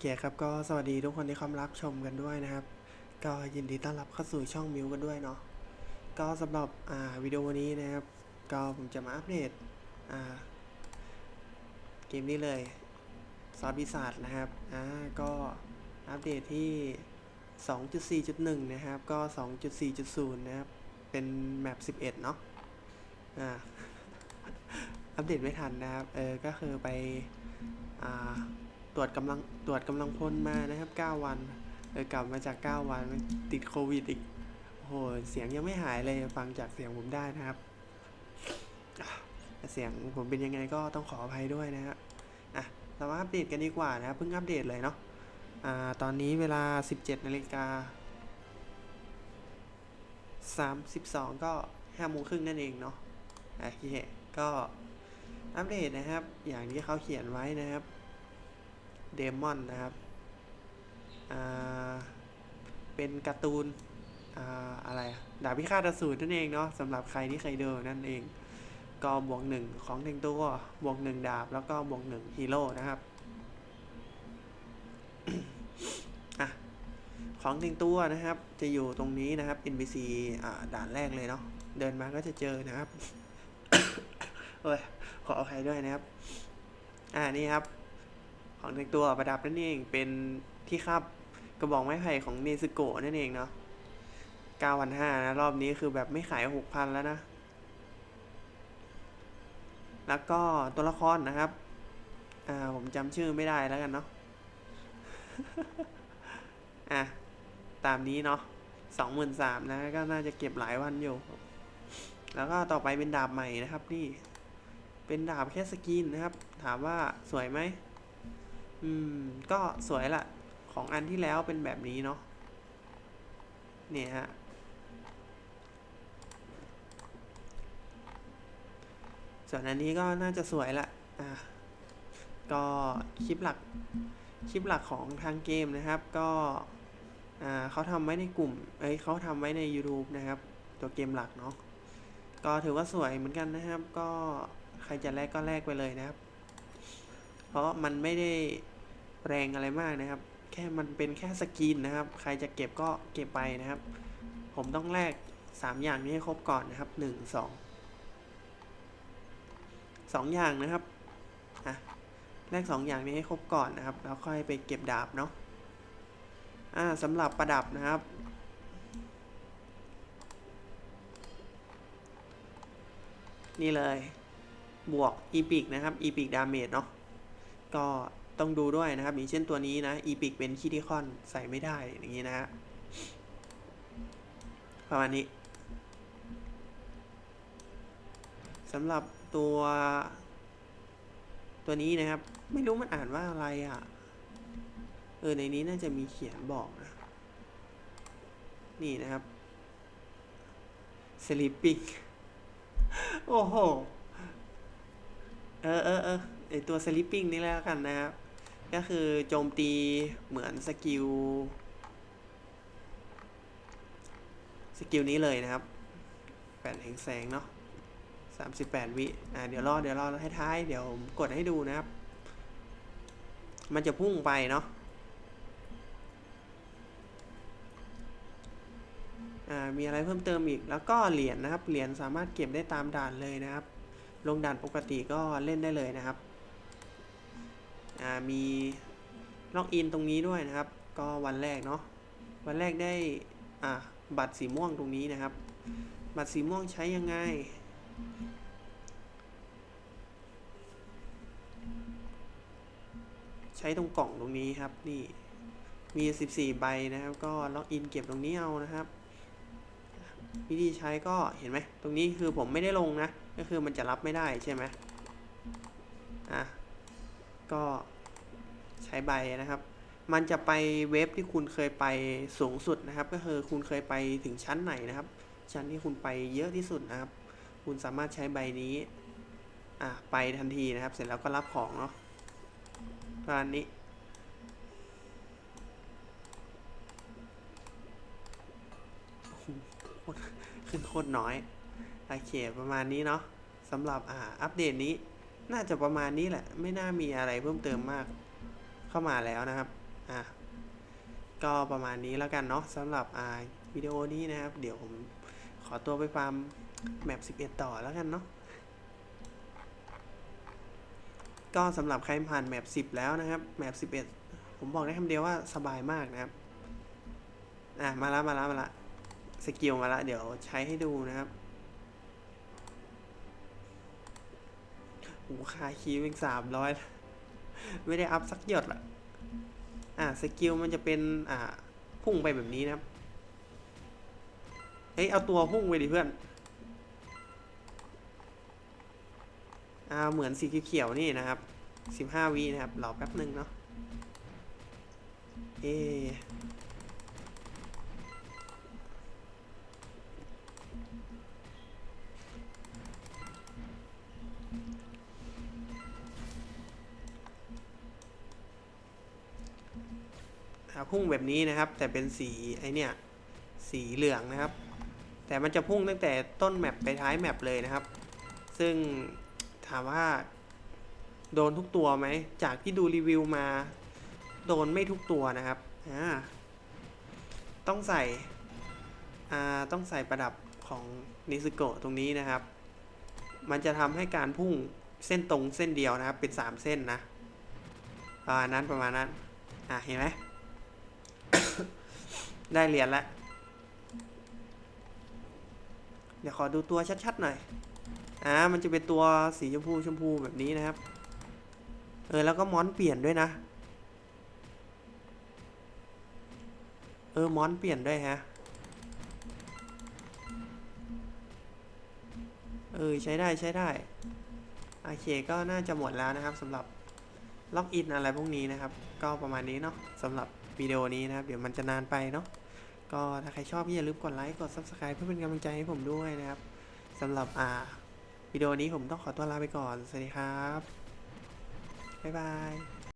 เคครับก็สวัสดีทุกคนที่เข้ามารับชมกันด้วยนะครับ ก็ยินดีต้อนรับเข้าสู่ช่องมิวกันด้วยเนาะก็สำหรับอ่าวิดีโอนี้นะครับ ก็ผมจะมาอัปเดตอ่าเกมนี้เลยซอสพิศาจนะครับอ่าก็อัปเดตที่ 2.4.1 นะครับ ก็ 2.4.0 นะครับ เป็นแมป 11 เนาะอ่าอัปเดตไม่ทันนะครับเออก็คือไปอ่า ตรวจกำลังตรวจกำลังพลมานะครับ 9 วันเออกลับมาจาก 9วันมันติดโควิดอีกโหเสียงยังไม่หายเลยฟังจากเสียงผมได้นะครับ เสียงผมเป็นยังไงก็ต้องขออภัยด้วยนะครับอะเรามาอัปเดตกันดีกว่านะครับเพิ่งอัปเดตเลยเนาะอ่าตอนนี้เวลา 17นาฬิกา32 ก็5โมงครึ่งนั่นเองเนาะโอเคก็อัปเดตนะครับ อย่างที่เขาเขียนไว้นะครับ เดมอนนะครับ เป็นการ์ตูนออะไรดาบพิฆาตอสูรนั่นเองเนาะสำหรับใครที่เคยดูนั่นเอง ก็บวกหนึ่งของแต่งตัวบวกหนึ่งดาบแล้วก็บวกหนึ่งฮีโร่นะครับอะของแต่งตัวนะครับ จะอยู่ตรงนี้นะครับ NPC อ่าด่านแรกเลยเนาะเดินมาก็จะเจอนะครับโอ้ยขออภัยด้วยนะครับ อ่านี่ครับ ของแต่งตัวประดับนั่นเองเป็นที่คาบกระบอกไม้ไผ่ของเนซึโกะนั่นเองเนาะ9,500นะรอบนี้คือแบบไม่ขาย 6,000 แล้วนะ แล้วก็ตัวละครนะครับ อ่าผมจำชื่อไม่ได้แล้วกันเนาะ อะ ตามนี้เนาะสองหมื่นสามนะก็น่าจะเก็บหลายวันอยู่ แล้วก็ต่อไปเป็นดาบใหม่นะครับนี่ เป็นดาบแค่สกินนะครับ ถามว่าสวยไหม อืม ก็สวยละของอันที่แล้วเป็นแบบนี้เนาะเนี่ยฮะ ส่วนอันนี้ก็น่าจะสวยละอะก็คลิปหลัก คลิปหลักของทางเกมนะครับ ก็อ่าเขาทำไว้ในกลุ่ม เอ้ยเขาทำไว้ใน YouTube นะครับ ตัวเกมหลักเนาะ ก็ถือว่าสวยเหมือนกันนะครับ ก็ใครจะแลกก็แลกไปเลยนะครับ เพราะมันไม่ได้แรงอะไรมากนะครับ แค่มันเป็นแค่สกินนะครับ ใครจะเก็บก็เก็บไปนะครับ ผมต้องแลกสามอย่างนี้ให้ครบก่อนนะครับหนึ่งสองสองอย่างนะครับอะแลกสองอย่างนี้ให้ครบก่อนนะครับ แล้วค่อยไปเก็บดาบเนาะอ่าสำหรับประดับนะครับนี่เลย บวกอีพิกนะครับอีพิกดาเมจเนาะ ก็ต้องดูด้วยนะครับ อย่างเช่นตัวนี้นะอีพิกเป็นคิติคอนใส่ไม่ได้อย่างนี้นะฮะประมาณนี้สำหรับตัวตัวนี้นะครับ ไม่รู้มันอ่านว่าอะไรอะ่ะ เออ ในนี้น่าจะมีเขียนบอกนะ นี่นะครับ sleeping โอ้โห เออเออเออ ไอตัว sleeping นี่แล้วกันนะครับ ก็คือโจมตีเหมือนสกิลสกิลนี้เลยนะครับแปดแห่งแสงเนาะสามสิบแปดวิอ่าเดี๋ยวรอเดี๋ยวรอให้ท้ายเดี๋ยวกดให้ดูนะครับ มันจะพุ่งไปเนาะอ่ามีอะไรเพิ่มเติมอีก แล้วก็เหรียญนะครับ เหรียญสามารถเก็บได้ตามด่านเลยนะครับ ลงด่านปกติก็เล่นได้เลยนะครับ มีล็อกอินตรงนี้ด้วยนะครับ ก็วันแรกเนาะวันแรกได้บัตรสีม่วงตรงนี้นะครับ บัตรสีม่วงใช้ยังไง ใช้ตรงกล่องตรงนี้ครับนี่มี 14 ใบนะครับ ก็ล็อกอินเก็บตรงนี้เอานะครับ วิธีใช้ก็เห็นไหมตรงนี้คือผมไม่ได้ลงนะ ก็คือมันจะรับไม่ได้ใช่ไหมอะ ก็ใช้ใบนะครับ มันจะไปเว็บที่คุณเคยไปสูงสุดนะครับ ก็คือคุณเคยไปถึงชั้นไหนนะครับ ชั้นที่คุณไปเยอะที่สุดนะครับ คุณสามารถใช้ใบนี้อะไปทันทีนะครับ เสร็จแล้วก็รับของเนาะประมาณนี้ขึ้นโคตรน้อย โอเค ประมาณนี้เนาะสำหรับอ่าอัปเดตนี้ น่าจะประมาณนี้แหละ ไม่น่ามีอะไรเพิ่มเติมมากเข้ามาแล้วนะครับอะก็ประมาณนี้แล้วกันเนาะสำหรับอ่าวิดีโอนี้นะครับ เดี๋ยวผมขอตัวไปฟาร์มแมป11 ต่อแล้วกันเนาะก็สำหรับใครผ่านแมป10 แล้วนะครับแมป11 ผมบอกได้คำเดียวว่าสบายมากนะครับอะมาละมาละมาละสกิลมาละเดี๋ยวใช้ให้ดูนะครับ โอ้ค่าคีย์เป็นสามร้อยไม่ได้อัพสักหยดละอะสกิลมันจะเป็นอ่าพุ่งไปแบบนี้นะครับ เฮ้ย เอาตัวพุ่งไปดิเพื่อน อ่า เหมือนสีเขียวๆนี่นะครับสิบห้าวินะครับรอแป๊บหนึ่งเนาะ เอะพุ่งแบบนี้นะครับ แต่เป็นสีไอเนี่ยสีเหลืองนะครับ แต่มันจะพุ่งตั้งแต่ต้นแมปไปท้ายแมปเลยนะครับ ซึ่งถามว่าโดนทุกตัวไหม จากที่ดูรีวิวมา โดนไม่ทุกตัวนะครับอ่าต้องใส่อ่าต้องใส่ประดับของนิสโกตรงนี้นะครับ มันจะทำให้การพุ่งเส้นตรงเส้นเดียวนะครับ เป็นสามเส้นนะประมาณนั้นประมาณนั้น อะเห็นไหม ได้เหรียญแล้วเดี๋ยวขอดูตัวชัดๆหน่อย อ่า มันจะเป็นตัวสีชมพูชมพูแบบนี้นะครับ เออ แล้วก็มอนเปลี่ยนด้วยนะ เออ มอนเปลี่ยนด้วยฮะ เออ ใช้ได้ใช้ได้ โอเค ก็น่าจะหมดแล้วนะครับสำหรับ ล็อกอินอะไรพวกนี้นะครับ ก็ประมาณนี้เนาะสำหรับวิดีโอนี้นะครับ เดี๋ยวมันจะนานไปเนาะก็ถ้าใครชอบอย่าลืมกดไลค์กด Subscribe เพื่อเป็นกำลังใจให้ผมด้วยนะครับสำหรับอ่าวิดีโอนี้ผมต้องขอตัวลาไปก่อน สวัสดีครับ บ๊ายบาย